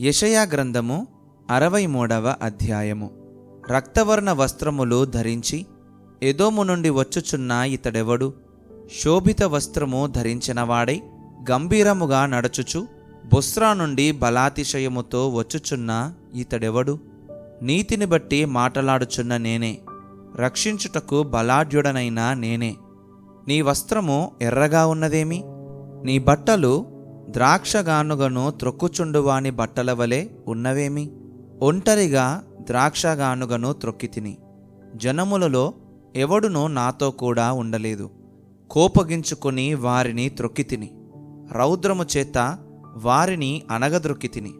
యషయా గ్రంథము అరవై మూడవ అధ్యాయము. రక్తవర్ణ వస్త్రములు ధరించి ఎదోము నుండి వచ్చుచున్న ఇతడెవడు? శోభిత వస్త్రము ధరించినవాడై గంభీరముగా నడచుచు బొస్రా నుండి బలాతిశయముతో వచ్చుచున్న ఇతడెవడు? నీతిని బట్టి మాటలాడుచున్న నేనే రక్షించుటకు బలాఢ్యుడనైన నేనే. నీ వస్త్రము ఎర్రగా ఉన్నదేమి? నీ బట్టలు ద్రాక్షగానుగను త్రొక్కుచుండువాని బట్టల వలె ఉన్నవేమి? ఒంటరిగా ద్రాక్షగానుగను త్రొక్కితిని. జనములలో ఎవడునూ నాతో కూడా ఉండలేదు. కోపగించుకొని వారిని త్రొక్కితిని. రౌద్రము చేత వారిని అనగద్రొక్కితిని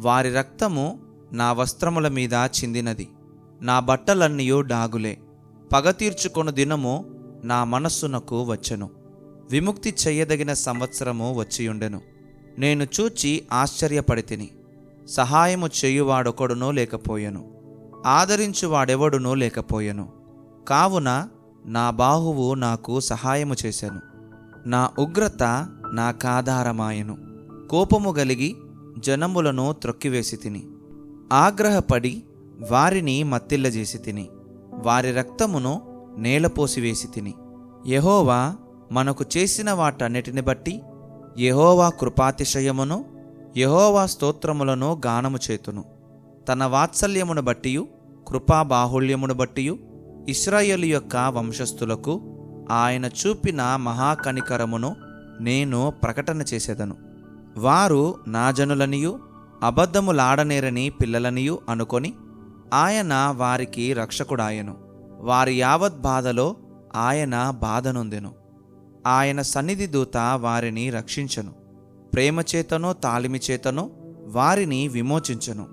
వారి రక్తము నా వస్త్రముల మీద చిందినది. నా బట్టలన్నీయూ డాగులే. పగ తీర్చుకొను దినము నా మనస్సునకు వచ్చెను. విముక్తి చెయ్యదగిన సంవత్సరము వచ్చియుండెను. నేను చూచి ఆశ్చర్యపడితిని. సహాయము చేయువాడొకడునో లేకపోయెను. ఆదరించువాడెవడునో లేకపోయెను. కావున నా బాహువు నాకు సహాయము చేశాను నా ఉగ్రత నాకాధారమాయెను. కోపము గలిగి జనములను త్రొక్కివేసి తిని ఆగ్రహపడి వారిని మత్తిల్లజేసి తిని వారి రక్తమును నేలపోసివేసి తిని యహోవా మనకు చేసిన వాటన్నిటిని బట్టి యహోవా కృపాతిశయమును యహోవా స్తోత్రములను గానము చేతును. తన వాత్సల్యమును బట్టియు కృపాబాహుళ్యమును బట్టియు ఇస్రాయేలు యొక్క వంశస్థులకు ఆయన చూపిన మహాకనికరమును నేను ప్రకటన చేసేదను. వారు నా జనులనియు అబద్ధములాడనేరని పిల్లలనియు అనుకొని ఆయన వారికి రక్షకుడాయను. వారి యావత్ బాధలో ఆయన బాధనొందెను ఆయన సన్నిధి దూత వారిని రక్షించను. ప్రేమచేతనో తాలిమి చేతనో వారిని విమోచించను.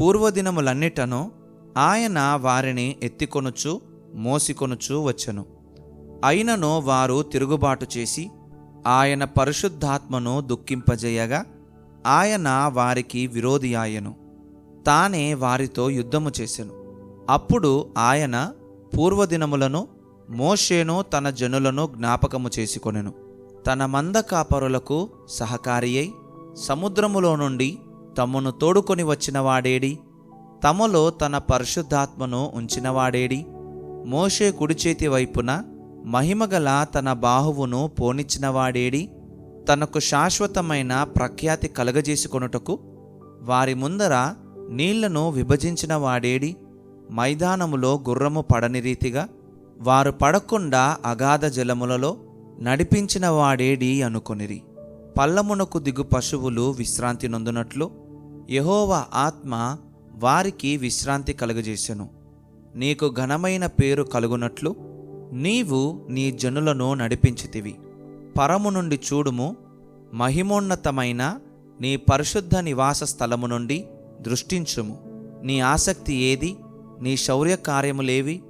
పూర్వదినములన్నిటనో ఆయన వారిని ఎత్తికొనుచు మోసికొనుచు వచ్చెను. అయినను వారు తిరుగుబాటు చేసి ఆయన పరిశుద్ధాత్మను దుఃఖింపజేయగా ఆయన వారికి విరోధి ఆయను తానే వారితో యుద్ధము చేసెను. అప్పుడు ఆయన పూర్వదినములను మోషేను తన జనులను జ్ఞాపకము చేసుకొనెను. తన మంద కాపరులకు సహకారి అయి సముద్రములో నుండి తమను తోడుకొని వచ్చినవాడేడి తమలో తన పరిశుద్ధాత్మను ఉంచినవాడేడి మోషే కుడిచేతి వైపున మహిమగల తన బాహువును పోనిచ్చినవాడేడి తనకు శాశ్వతమైన ప్రఖ్యాతి కలగజేసుకొనుటకు వారి ముందర నీళ్ళను విభజించిన వాడేడి మైదానములో గుర్రము పడని రీతిగా వారు పడకుండా అగాధ జలములలో నడిపించిన వాడేడి అనుకొనిరి. పల్లమునకు దిగు పశువులు విశ్రాంతి నొందునట్లు యహోవ ఆత్మ వారికి విశ్రాంతి కలుగజేసెను. నీకు ఘనమైన పేరు కలుగునట్లు నీవు నీ జనులను నడిపించితివి. పరము నుండి చూడుము మహిమోన్నతమైన నీ పరిశుద్ధ నివాస స్థలము నుండి దృష్టించుము. నీ ఆసక్తి ఏది? నీ శౌర్య కార్యములేవి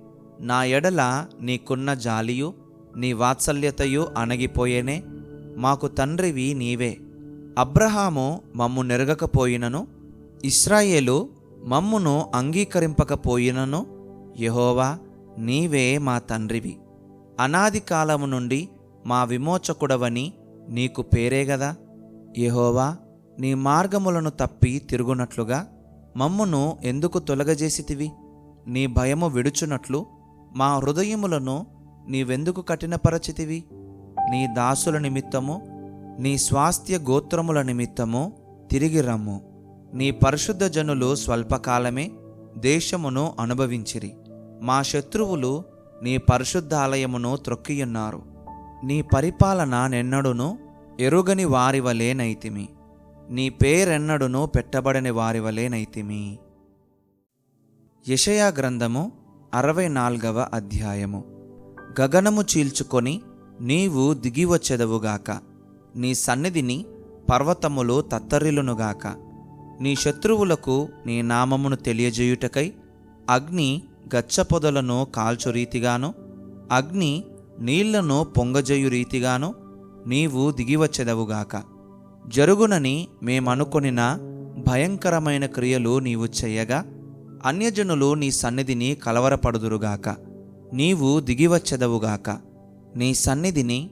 నా ఎడల నీకున్న జాలియు నీ వాత్సల్యతయు అణగిపోయేనే మాకు తండ్రివి నీవే. అబ్రహాము మమ్ము నెరగకపోయినను ఇస్రాయేలు మమ్మును అంగీకరింపకపోయినను యహోవా నీవే మా తండ్రివి. అనాది కాలము నుండి మా విమోచకుడవని నీకు పేరే గదా. యహోవా నీ మార్గములను తప్పి తిరుగునట్లుగా మమ్మును ఎందుకు తొలగజేసితివి? నీ భయము విడుచునట్లు మా హృదయములను నీవెందుకు కఠినపరచితివి? నీ దాసుల నిమిత్తము నీ స్వాస్థ్య గోత్రముల నిమిత్తము తిరిగి రమ్ము. నీ పరిశుద్ధ జనులు స్వల్పకాలమే దేశమును అనుభవించిరి. మా శత్రువులు నీ పరిశుద్ధాలయమును త్రొక్కియున్నారు. నీ పరిపాలన నెన్నడును ఎరుగని వారివలేనైతిమి నైతిమి. నీ పేరెన్నడును పెట్టబడని వారివలేనైతిమి యషయా నైతిమి గ్రంథము అరవై నాల్గవ అధ్యాయము. గగనము చీల్చుకొని నీవు దిగివచ్చెదవుగాక. నీ సన్నిధిని పర్వతములు తత్తరిలునుగాక నీ శత్రువులకు నీ నామమును తెలియజేయుటకై అగ్ని గచ్చపొదలను కాల్చు రీతిగాను అగ్ని నీళ్ళను పొంగజేయు రీతిగాను నీవు దిగివచ్చెదవుగాక. జరుగునని మేమనుకొనిన భయంకరమైన క్రియలు నీవు చెయ్యగా అన్యజనులు నీ సన్నిధిని కలవరపడుదురుగాక. నీవు దిగివచ్చెదవుగాక. నీ సన్నిధిని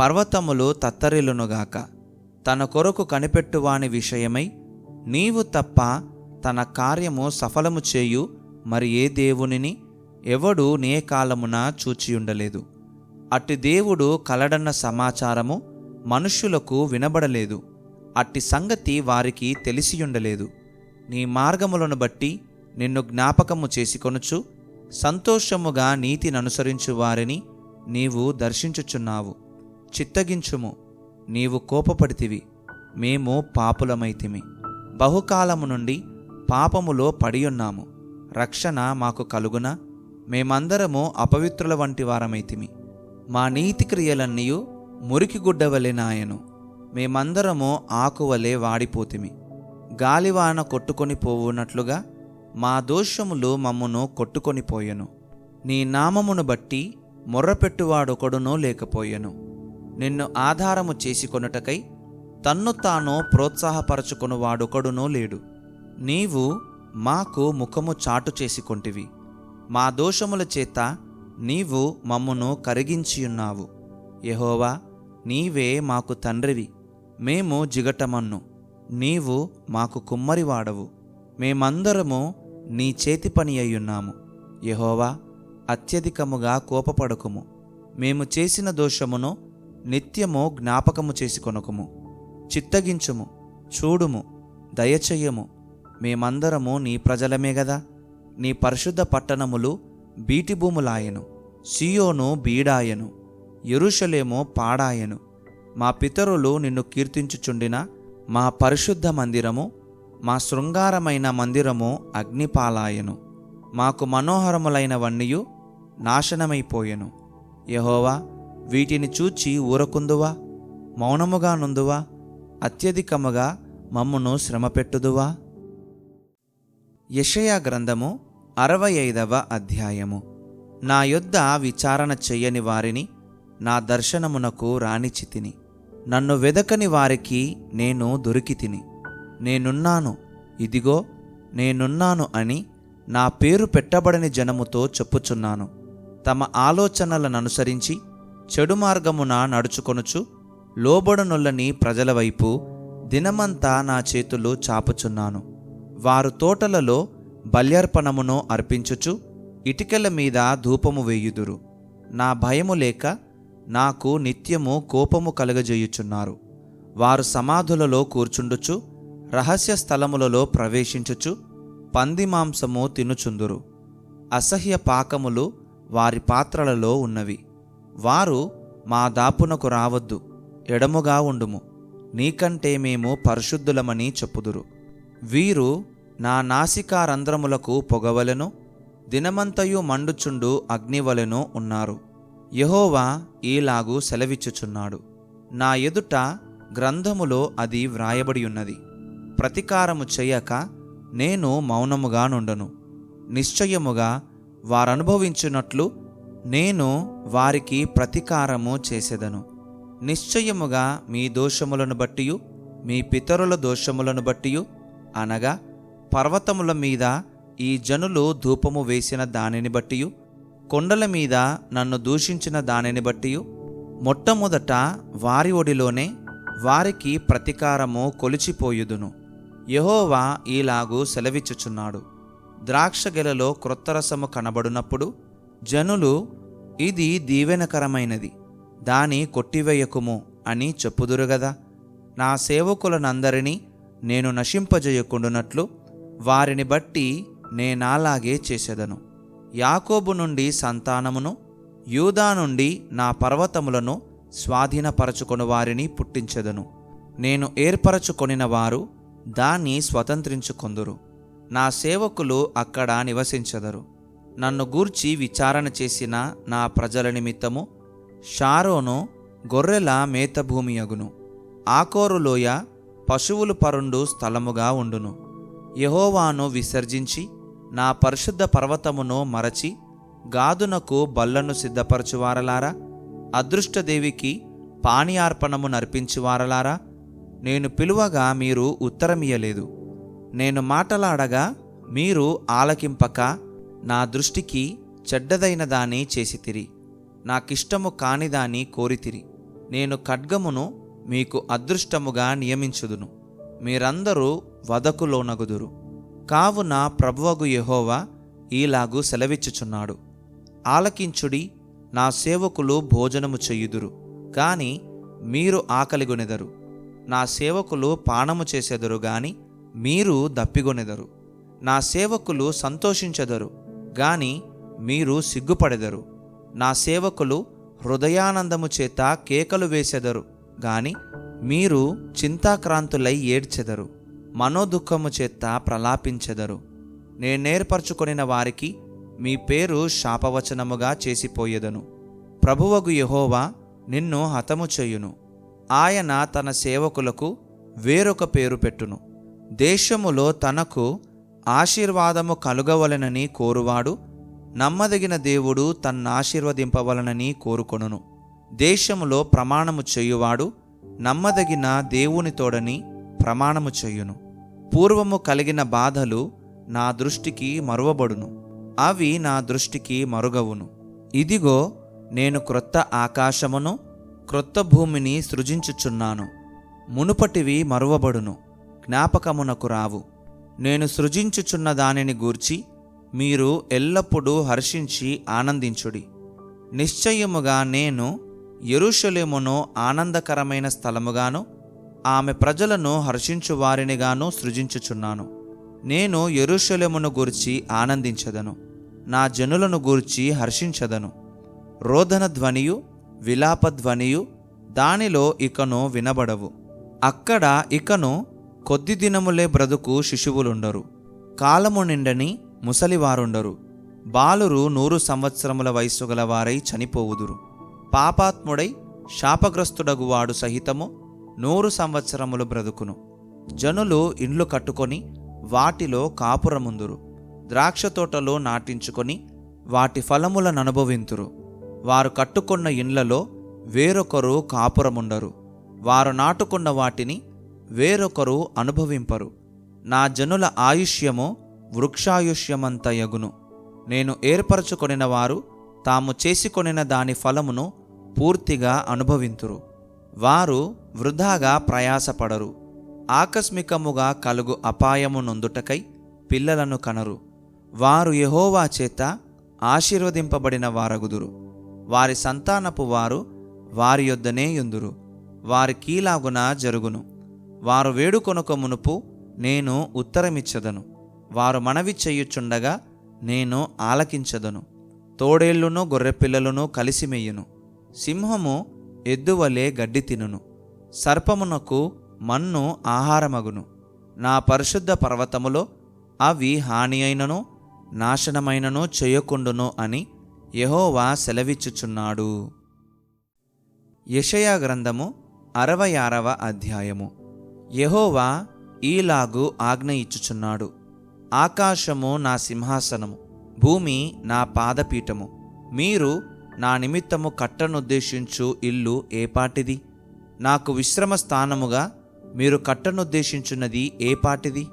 పర్వతములు తత్తరిలునుగాక తన కొరకు కనిపెట్టువాని విషయమై నీవు తప్ప తన కార్యము సఫలము చేయు మరి ఏ దేవునిని ఎవడు నే కాలమున చూచియుండలేదు. అట్టి దేవుడు కలడన్న సమాచారము మనుష్యులకు వినబడలేదు. అట్టి సంగతి వారికి తెలిసియుండలేదు. నీ మార్గములను బట్టి నిన్ను జ్ఞాపకము చేసుకొనుచు సంతోషముగా నీతిననుసరించు వారిని నీవు దర్శించుచున్నావు. చిత్తగించుము నీవు కోపపడితివి మేము పాపులమైతిమి. బహుకాలము నుండి పాపములో పడియున్నాము. రక్షణ మాకు కలుగున మేమందరము అపవిత్రుల వంటి వారమైతిమి. మా నీతి క్రియలన్నీయు మురికి గుడ్డవలెనాయను మేమందరము ఆకువలే వాడిపోతిమి. గాలివాన కొట్టుకొని పోవునట్లుగా మా దోషములు మమ్మును కొట్టుకొని పోయెను. నీ నామమును బట్టి మొర్రపెట్టువాడొకడునో లేకపోయెను. నిన్ను ఆధారము చేసుకొనుటకై తన్ను తాను ప్రోత్సాహపరచుకునివాడొకడునో లేడు. నీవు మాకు ముఖము చాటు చేసుకొంటివి మా దోషముల చేత నీవు మమ్మును కరిగించియున్నావు. యహోవా నీవే మాకు తండ్రివి. మేము జిగటమన్ను. నీవు మాకు కుమ్మరివాడవు. మేమందరము నీ చేతి పని అయ్యున్నాము. యహోవా అత్యధికముగా కోపపడకుము. మేము చేసిన దోషమును నిత్యము జ్ఞాపకము చేసుకొనకుము చిత్తగించుము చూడుము దయచెయ్యము మేమందరము నీ ప్రజలమే గదా. నీ పరిశుద్ధ పట్టణములు బీటిభూములాయను. సియోను బీడాయను. ఎరుషలేము పాడాయను. మా పితరులు నిన్ను కీర్తించుచుండిన మా పరిశుద్ధ మందిరము మా శృంగారమైన మందిరము అగ్నిపాలాయను మాకు మనోహరములైనవన్నీయు నాశనమైపోయెను. యహోవా వీటిని చూచి ఊరకుందువా? మౌనముగా నుందువా? అత్యధికముగా మమ్మును శ్రమపెట్టుదువా? యషయా గ్రంథము అరవై ఐదవ అధ్యాయము. నా యొద్ద విచారణ చెయ్యని వారిని నా దర్శనమునకు రాణిచితిని నన్ను వెదకని వారికి నేను దొరికితిని. నేనున్నాను. ఇదిగో నేనున్నాను అని నా పేరు పెట్టబడని జనముతో చెప్పుచున్నాను. తమ ఆలోచనలను అనుసరించి చెడు మార్గమున నడుచుకొనుచు లోబడనొల్లని ప్రజల వైపు దినమంతా నా చేతులు చాపుచున్నాను. వారు తోటలలో బల్యర్పణమును అర్పించుచు ఇటికల మీద ధూపము వేయుదురు. నా భయము లేక నాకు నిత్యము కోపము కలుగజేయుచున్నారు. వారు సమాధులలో కూర్చుండుచు రహస్య స్థలములలో ప్రవేశించుచు పంది మాంసము తినుచుందురు. అసహ్య పాకములు వారి పాత్రలలో ఉన్నవి. వారు మా దాపునకు రావద్దు ఎడముగా ఉండుము. నీకంటే మేము పరిశుద్ధులమని చెప్పుదురు. వీరు నా నాసికారంధ్రములకు పొగవలెను దినమంతయు మండుచుండు అగ్నివలను ఉన్నారు. యహోవా ఈలాగు సెలవిచ్చుచున్నాడు. నా ఎదుట గ్రంథములో అది వ్రాయబడి ఉన్నది ప్రతికారము చెయ్యక నేను మౌనముగా నుండను. నిశ్చయముగా వారనుభవించినట్లు నేను వారికి ప్రతీకారము చేసేదను. నిశ్చయముగా మీ దోషములను బట్టియు మీ పితరుల దోషములను బట్టియు అనగా పర్వతముల మీద ఈ జనులు ధూపము వేసిన దానిని బట్టియు కొండల మీద నన్ను దూషించిన దానిని బట్టియు మొట్టమొదట వారి ఒడిలోనే వారికి ప్రతీకారము కొలిచిపోయుదును. యహోవా ఈలాగు సెలవిచ్చుచున్నాడు. ద్రాక్షగెలలో క్రొత్త రసము కనబడునప్పుడు జనులు ఇది దీవెనకరమైనది దాని కొట్టివేయకుము అని చెప్పుదురు గదా. నా సేవకులనందరినీ నేను నశింపజేయకుండునట్లు వారిని బట్టి నేనాలాగే చేసేదను. యాకోబు నుండి సంతానమును యూదా నుండి నా పర్వతములను స్వాధీనపరచుకొని వారిని పుట్టించెదను. నేను ఏర్పరచుకొనిన వారు దాన్ని స్వతంత్రించుకొందురు. నా సేవకులు అక్కడ నివసించెదరు. నన్ను గూర్చి విచారణ చేసిన నా ప్రజల నిమిత్తము షారోను గొర్రెల మేతభూమి అగును ఆకోరులోయ పశువులు పరుండు స్థలముగా ఉండును. యహోవాను విసర్జించి నా పరిశుద్ధ పర్వతమును మరచి గాదునకు బల్లను సిద్ధపరచువారలారా? అదృష్టదేవికి పానీయార్పణము నర్పించువారలారా? నేను పిలువగా మీరు ఉత్తరమియలేదు నేను మాటలాడగా మీరు ఆలకింపక నా దృష్టికి చెడ్డదైన దాన్ని చేసితిరి. నాకిష్టము కానిదాని కోరితిరి. నేను ఖడ్గమును మీకు అదృష్టముగా నియమించుదును. మీరందరూ వదకులోనగుదురు కావున ప్రభువగు యెహోవా ఈలాగు సెలవిచ్చుచున్నాడు. ఆలకించుడి నా సేవకులు భోజనము చెయ్యుదురు కాని మీరు ఆకలిగొనెదరు. నా సేవకులు పానము చేసెదరు గాని మీరు దప్పిగొనెదరు. నా సేవకులు సంతోషించెదరు గాని మీరు సిగ్గుపడెదరు. నా సేవకులు హృదయానందము చేత కేకలు వేసెదరు గాని మీరు చింతాక్రాంతులై ఏడ్చెదరు. మనోదుఖము చేత ప్రలాపించెదరు. నేను నేర్పరచుకొనిన వారికి మీ పేరు శాపవచనముగా చేసిపోయేదను. ప్రభువగు యహోవా నిన్ను హతము చేయును. ఆయన తన సేవకులకు వేరొక పేరు పెట్టును. దేశములో తనకు ఆశీర్వాదము కలుగవలనని కోరువాడు నమ్మదగిన దేవుడు తన్నాశీర్వదింపవలనని కోరుకొనును. దేశములో ప్రమాణము చేయువాడు నమ్మదగిన దేవుని తోడని ప్రమాణము చేయును. పూర్వము కలిగిన బాధలు నా దృష్టికి మరువబడును అవి నా దృష్టికి మరుగవును. ఇదిగో నేను క్రొత్త ఆకాశమును క్రొత్త భూమిని సృజించుచున్నాను. మునుపటివి మరువబడును. జ్ఞాపకమునకు రావు. నేను సృజించుచున్న దానిని గూర్చి మీరు ఎల్లప్పుడూ హర్షించి ఆనందించుడి. నిశ్చయముగా నేను ఎరుషలేమును ఆనందకరమైన స్థలముగాను ఆమె ప్రజలను హర్షించు వారినిగాను సృజించుచున్నాను. నేను ఎరుషలేమును గూర్చి ఆనందించదను. నా జనులను గూర్చి హర్షించదను. రోదన ధ్వనియు విలాప ధ్వనియు దానిలో ఇకను వినబడవు. అక్కడ ఇకను కొద్ది దినములే బ్రతుకు శిశువులుండరు. కాలము నిండని ముసలివారుండరు. బాలురు నూరు సంవత్సరముల వయస్సు గల వారై చనిపోవుదురు. పాపాత్ముడై శాపగ్రస్తుడగువాడు సహితము నూరు సంవత్సరములు బ్రతుకును. జనులు ఇండ్లు కట్టుకొని వాటిలో కాపురముందురు. ద్రాక్ష తోటలో నాటించుకొని వాటి ఫలములను అనుభవింతురు. వారు కట్టుకున్న ఇండ్లలో వేరొకరు కాపురముండరు. వారు నాటుకున్న వాటిని వేరొకరు అనుభవింపరు. నా జనుల ఆయుష్యము వృక్షాయుష్యమంత యగును నేను ఏర్పరచుకొనిన వారు తాము చేసుకొనిన దాని ఫలమును పూర్తిగా అనుభవింతురు. వారు వృధాగా ప్రయాసపడరు. ఆకస్మికముగా కలుగు అపాయము నొందుటకై పిల్లలను కనరు. వారు యహోవా చేత ఆశీర్వదింపబడిన వారగుదురు. వారి సంతానపు వారు వారి యొద్దనే యుందురు. వారి కీలాగున జరుగును. వారు వేడుకొనక మునుపు నేను ఉత్తరమిచ్చదను. వారు మనవి చేయుచుండగా నేను ఆలకించదను. తోడేళ్ళును గొర్రెపిల్లలను కలిసిమెయ్యును సింహము ఎద్దువలే గడ్డి తినును. సర్పమునకు మన్ను ఆహారమగును. నా పరిశుద్ధ పర్వతములో అవి హాని అయినను నాశనమైనను చేయకుండును అని యహోవా సెలవిచ్చుచున్నాడు. యషయా గ్రంథము అరవై ఆరవ అధ్యాయము. యహోవా ఈలాగు ఆజ్ఞ ఇచ్చుచున్నాడు. ఆకాశము నా సింహాసనము భూమి నా పాదపీఠము. మీరు నా నిమిత్తము కట్టనుద్దేశించు ఇల్లు ఏపాటిది నాకు విశ్రమ స్థానముగా మీరు కట్టనుద్దేశించున్నది ఏపాటిది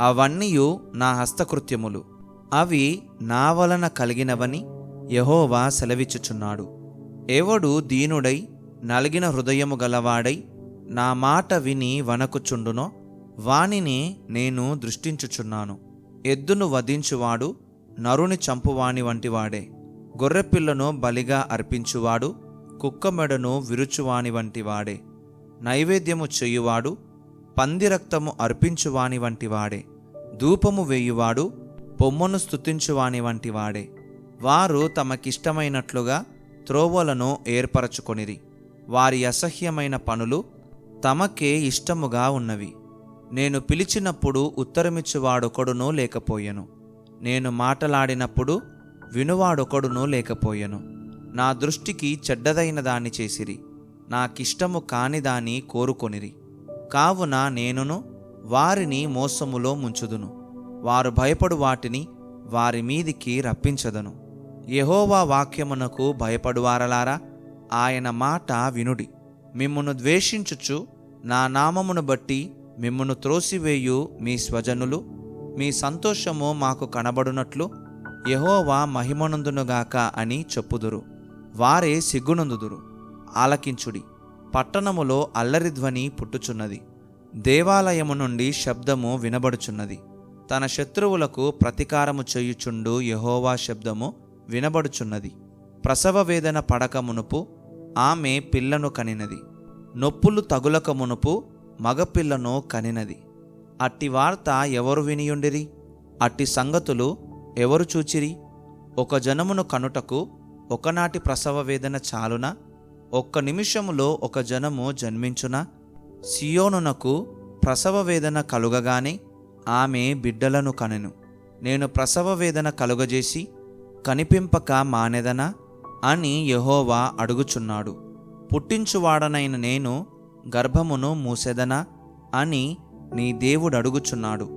అవన్నీయు నా హస్తకృత్యములు. అవి నా వలన కలిగినవని యహోవా సెలవిచ్చుచున్నాడు. ఎవడు దీనుడై నలిగిన హృదయము గలవాడై నా మాట విని వనకుచుండునో వానిని నేను దృష్టించుచున్నాను. ఎద్దును వధించువాడు నరుని చంపువాని వంటివాడే. గొర్రెపిల్లను బలిగా అర్పించువాడు కుక్కమెడను విరుచువాని వంటివాడే. నైవేద్యము చేయువాడు పంది రక్తము అర్పించువాని వంటివాడే. ధూపము వేయువాడు పొమ్మను స్తుతించువాని వంటివాడే. వారు తమకిష్టమైనట్లుగా త్రోవలను ఏర్పరచుకొనిరి. వారి అసహ్యమైన పనులు తమకే ఇష్టముగా ఉన్నవి. నేను పిలిచినప్పుడు ఉత్తరమిచ్చువాడొకడునూ లేకపోయెను. నేను మాటలాడినప్పుడు వినువాడొకడునూ లేకపోయెను. నా దృష్టికి చెడ్డదైన దాన్ని చేసిరి. నాకిష్టము కానిదాన్ని కోరుకొనిరి. కావున నేనును వారిని మోసములో ముంచుదును. వారు భయపడు వాటిని వారి మీదికి రప్పించదను. యహోవా వాక్యమునకు భయపడువారలారా? ఆయన మాట వినుడి. మిమ్మును ద్వేషించుచు నా నామమును బట్టి మిమ్మును త్రోసివేయు మీ స్వజనులు. మీ సంతోషము మాకు కనబడునట్లు యహోవా మహిమనందునుగాక అని చెప్పుదురు. వారే సిగ్గునందుదురు. ఆలకించుడి. పట్టణములో అల్లరి ధ్వని పుట్టుచున్నది. దేవాలయము నుండి శబ్దము వినబడుచున్నది. తన శత్రువులకు ప్రతీకారము చేయుచుండు యహోవా శబ్దము వినబడుచున్నది. ప్రసవ వేదన పడక మునుపు ఆమె పిల్లను కనినది. నొప్పులు తగులక మునుపు మగపిల్లను కనినది. అట్టి వార్త ఎవరు వినియుండిరి? అట్టి సంగతులు ఎవరు చూచిరి? ఒక జనమును కనుటకు ఒకనాటి ప్రసవ వేదన చాలున? ఒక్క నిమిషములో ఒక జనము జన్మించున? సియోనునకు ప్రసవ వేదన కలుగగానే ఆమె బిడ్డలను కనెను. నేను ప్రసవ వేదన కలుగజేసి కనిపింపక మానెదనా? అని యెహోవా అడుగుచున్నాడు. పుట్టించువాడనైన నేను గర్భమును మూసెదనా? అని నీ దేవుడు అడుగుచున్నాడు.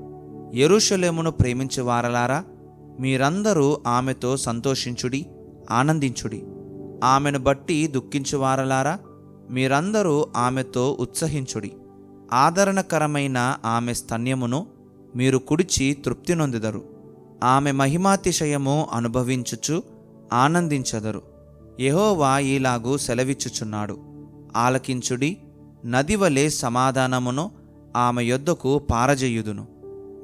ఎరుషలేమును ప్రేమించేవారలారా మీరందరూ ఆమెతో సంతోషించుడి ఆనందించుడి. ఆమెను బట్టి దుఃఖించువారలారా మీరందరూ ఆమెతో ఉత్సహించుడి. ఆదరణకరమైన ఆమె స్తన్యమును మీరు కుడిచి తృప్తి నొందుదరు. ఆమె మహిమాతిశయము అనుభవించుచు ఆనందించదరు. యహోవా ఈలాగు సెలవిచ్చుచున్నాడు. ఆలకించుడి నదివలే సమాధానమును ఆమె యొద్దకు పారజేయుదును.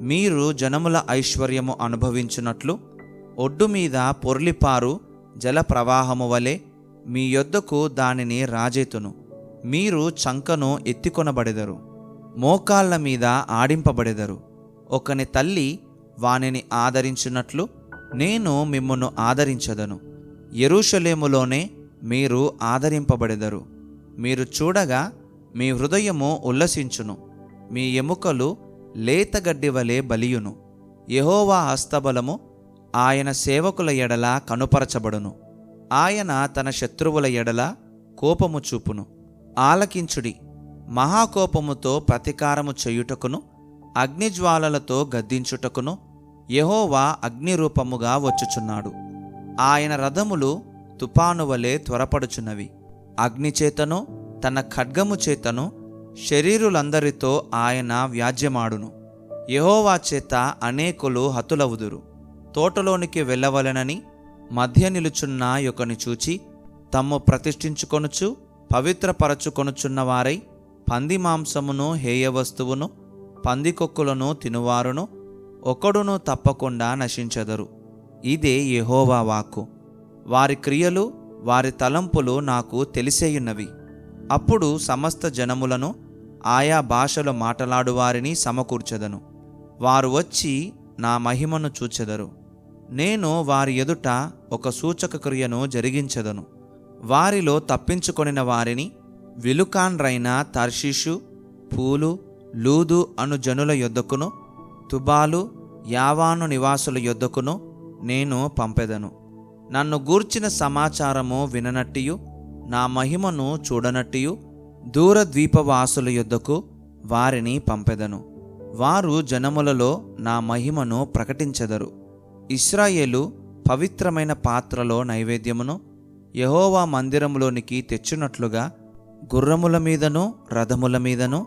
మీరు జనముల ఐశ్వర్యము అనుభవించున్నట్లు ఒడ్డు మీద పొర్లిపారు జల ప్రవాహము వలె మీ యొద్దకు దానిని రాజేతును. మీరు చంకను ఎత్తికొనబడెదరు. మోకాళ్ళ మీద ఆడింపబడెదరు. ఒకని తల్లి వానిని ఆదరించినట్లు నేను మిమ్మను ఆదరించదను. ఎరుషలేములోనే మీరు ఆదరింపబడెదరు. మీరు చూడగా మీ హృదయము ఉల్లసించును. మీ ఎముకలు లేతగడ్డి వలె బలియును. యహోవా హస్తబలము ఆయన సేవకుల ఎడల కనుపరచబడును. ఆయన తన శత్రువుల ఎడల కోపము చూపును. ఆలకించుడి. మహాకోపముతో ప్రతీకారము చేయుటకును అగ్నిజ్వాలలతో గద్దించుటకును యహోవా అగ్నిరూపముగా వచ్చుచున్నాడు. ఆయన రథములు తుపాను వలె త్వరపడుచున్నవి. అగ్నిచేతను తన ఖడ్గము చేతను శరీరులందరితో ఆయన వ్యాజ్యమాడును. యహోవా చేత అనేకులు హతులవుదురు. తోటలోనికి వెళ్ళవలెనని మధ్య నిలుచున్న యొకని చూచి తమ్ము ప్రతిష్ఠించుకొనుచు పవిత్రపరచుకొనుచున్న వారై పంది మాంసమును హేయ వస్తువును పందికొక్కులను తినువారును ఒకడును తప్పకుండా నశించెదరు. ఇదే యెహోవా వాక్కు. వారి క్రియలు వారి తలంపులు నాకు తెలిసేయున్నవి. అప్పుడు సమస్త జనములను ఆయా భాషలు మాటలాడువారిని సమకూర్చెదను. వారు వచ్చి నా మహిమను చూచెదరు. నేను వారి ఎదుట ఒక సూచక క్రియను జరిగించెదను. వారిలో తప్పించుకొనిన వారిని విలుకాన్రైన తర్షిషు పూలు లూదు అను జనుల యొద్దకును తుబాలు యావాను నివాసుల యొద్దకును నేను పంపెదను. నన్ను గూర్చిన సమాచారము విననట్టియు నా మహిమను చూడనట్టియు దూర ద్వీపవాసుల యొద్దకు వారిని పంపెదను. వారు జనములలో నా మహిమను ప్రకటించెదరు. ఇస్రాయేలు పవిత్రమైన పాత్రలో నైవేద్యమును యహోవా మందిరములోనికి తెచ్చినట్లుగా గుర్రముల మీదను రథముల మీదను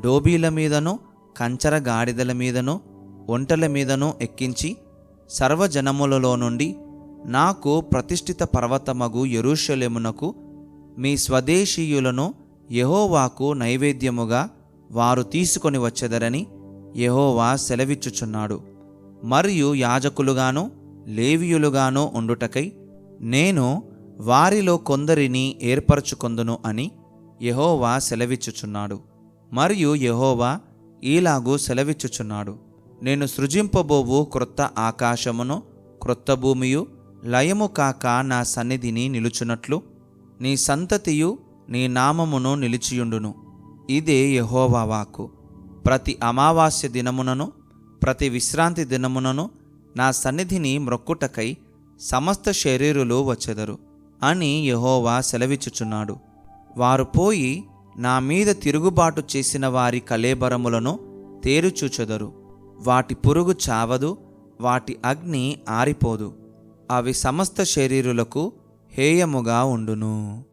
డోబీల మీదను కంచర గాడిదల మీదను ఒంటెల మీదను ఎక్కించి సర్వజనములలో నుండి నాకు ప్రతిష్ఠిత పర్వతమగు ఎరుషలేమునకు మీ స్వదేశీయులను యహోవాకు నైవేద్యముగా వారు తీసుకొని వచ్చెదరని యహోవా సెలవిచ్చుచున్నాడు. మరియు యాజకులుగాను లేవియులుగాను ఉండుటకై నేను వారిలో కొందరిని ఏర్పరచుకొందును అని యహోవా సెలవిచ్చుచున్నాడు. మరియు యహోవా ఈలాగు సెలవిచ్చుచున్నాడు. నేను సృజింపబోవు క్రొత్త ఆకాశమును క్రొత్త భూమియు లయము కాక నా సన్నిధిని నిలుచున్నట్లు నీ సంతతియు నీ నామమును నిలిచియుండును. ఇదే యహోవావాకు వాక్కు. ప్రతి అమావాస్య దినమునను ప్రతి విశ్రాంతి దినమునను నా సన్నిధిని మ్రొక్కుటకై సమస్త శరీరులు వచ్చెదరు అని యహోవా సెలవిచ్చుచున్నాడు. వారు పోయి నా మీద తిరుగుబాటు చేసిన వారి కలేబరములను తేరుచూచెదరు. వాటి పురుగు చావదు వాటి అగ్ని ఆరిపోదు. అవి సమస్త శరీరులకు హేయముగా ఉండును.